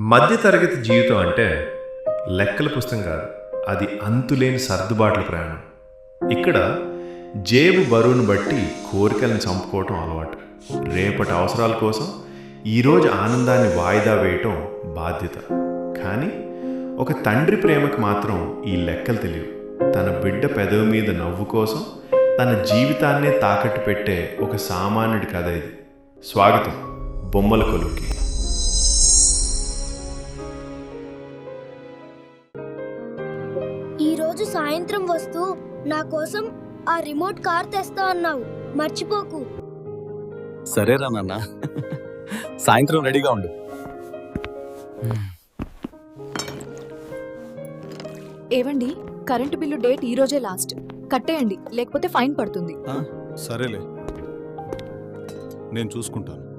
మధ్యతరగతి జీవితం అంటే లెక్కల పుస్తకం కాదు. అది అంతులేని సర్దుబాట్ల ప్రయాణం. ఇక్కడ జేబు బరువును బట్టి కోరికలను చంపుకోవటం అలవాటు. రేపటి అవసరాల కోసం ఈరోజు ఆనందాన్ని వాయిదా వేయటం బాధ్యత. కానీ ఒక తండ్రి ప్రేమకు మాత్రం ఈ లెక్కలు తెలియవు. తన బిడ్డ పెదవి మీద నవ్వు కోసం తన జీవితాన్నే తాకట్టు పెట్టే ఒక సామాన్యుడి కథ ఇది. స్వాగతం బొమ్మల కొలువుకి. రోజు సాయంత్రం వస్తూ నా కోసం ఆ రిమోట్ కార్ తెస్తా అన్నావు. మర్చిపోకు. సరేరా నాన్న. సాయంత్రం రెడీగా ఉండు. ఏవండి కరెంటు బిల్లు డేట్ ఈ రోజే లాస్ట్. కట్టేయండి లేకపోతే ఫైన్ పడుతుంది. ఆ, సరేలే. నేను చూసుకుంటాను.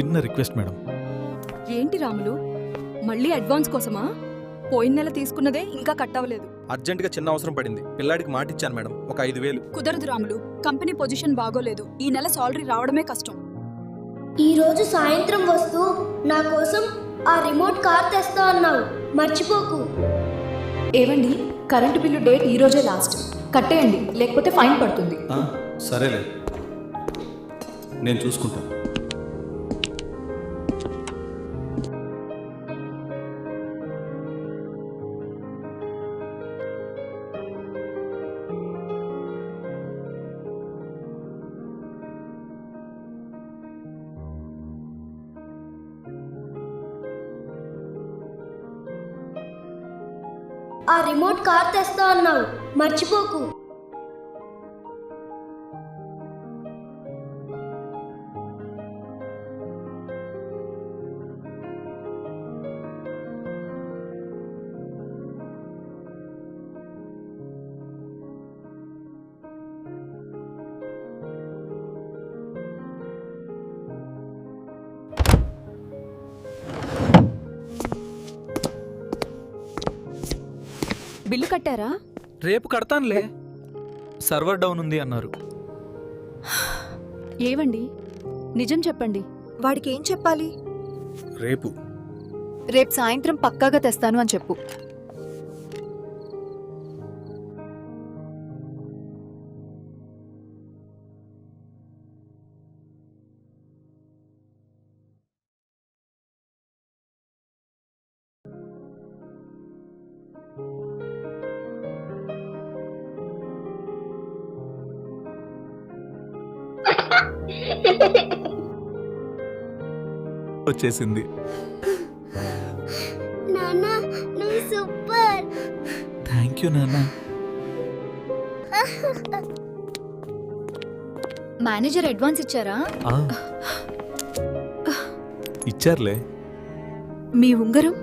చిన్న రిక్వెస్ట్ మేడం. ఏంటి రాములు? మళ్ళీ అడ్వాన్స్ కోసమా? పోయిన నెల తీసుకున్నదే ఇంకా కట్టవలేదు అర్జెంటుగా చిన్న అవసరం పడింది. పిల్లాడికి మాట ఇచ్చాను మేడం. ఒక ఐదు వేలు. కుదరదు రాములు. కంపెనీ పొజిషన్ బాగోలేదు. ఈ నెల సాలరీ రావడమే కష్టం. ఈ రోజు సాయంత్రం వస్తూ నా కోసం ఆ రిమోట్ కార్ తెస్తా అన్నావు. మర్చిపోకు. ఏవండి? కరెంటు బిల్లు డేట్ ఈ రోజే లాస్ట్. కట్టేయండి. లేకపోతే ఫైన్ పడుతుంది. ఆ, సరేలే. నేను చూసుకుంటాను ఆ రిమోట్ కార్ తెస్తా అన్నావు. మర్చిపోకు. బిల్లు కట్టారా? రేపు కడతానులే. సర్వర్ డౌన్ ఉంది అన్నారు. ఏవండి? నిజం చెప్పండి. వాడికి ఏం చెప్పాలి? రేపు. రేపు సాయంత్రం పక్కాగా తెస్తాను అని చెప్పు. వచ్చేసింది. నాన్న నువ్వు సూపర్. థ్యాంక్ యూ నాన్న. మేనేజర్ అడ్వాన్స్ ఇచ్చారా? ఆ. ఇచ్చారులే. మీ ఉంగరం?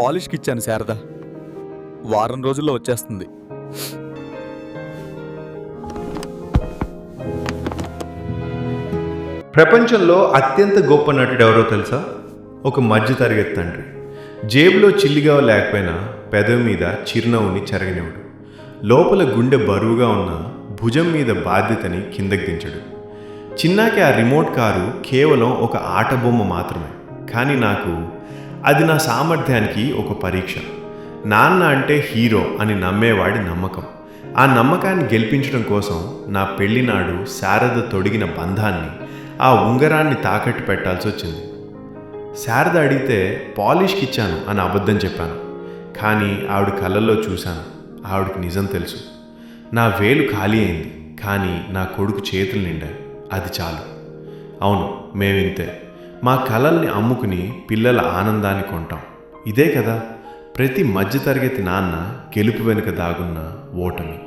పాలిష్కి ఇచ్చాను శారద. వారం రోజుల్లో వచ్చేస్తుంది. ప్రపంచంలో అత్యంత గొప్ప నటుడు ఎవరో తెలుసా? ఒక మధ్యతరగతి తండ్రి. జేబులో చిల్లిగా లేకపోయినా పెదవి మీద చిరునవ్వుని చెరగనివ్వడు. లోపల గుండె బరువుగా ఉన్న భుజం మీద బాధ్యతని కిందకి దించడు. చిన్నాకి ఆ రిమోట్ కారు కేవలం ఒక ఆట బొమ్మ మాత్రమే. కానీ నాకు అది నా సామర్థ్యానికి ఒక పరీక్ష. నాన్న అంటే హీరో అని నమ్మేవాడి నమ్మకం. ఆ నమ్మకాన్ని గెలిపించడం కోసం నా పెళ్ళినాడు శారద తొడిగిన బంధాన్ని ఆ ఉంగరాన్ని తాకట్టు పెట్టాల్సి వచ్చింది. శారద అడిగితే పాలిష్కి ఇచ్చాను అని అబద్ధం చెప్పాను. కానీ ఆవిడ కళ్ళల్లో చూశాను. ఆవిడకి నిజం తెలుసు. నా వేలు ఖాళీ అయింది. కానీ నా కొడుకు చేతులు నిండాయి. అది చాలు. అవును మేమింతే. మా కళల్ని అమ్ముకుని పిల్లల ఆనందాన్ని కొంటాం. ఇదే కదా ప్రతి మధ్యతరగతి నాన్న గెలుపు వెనుక దాగున్న ఓటమి.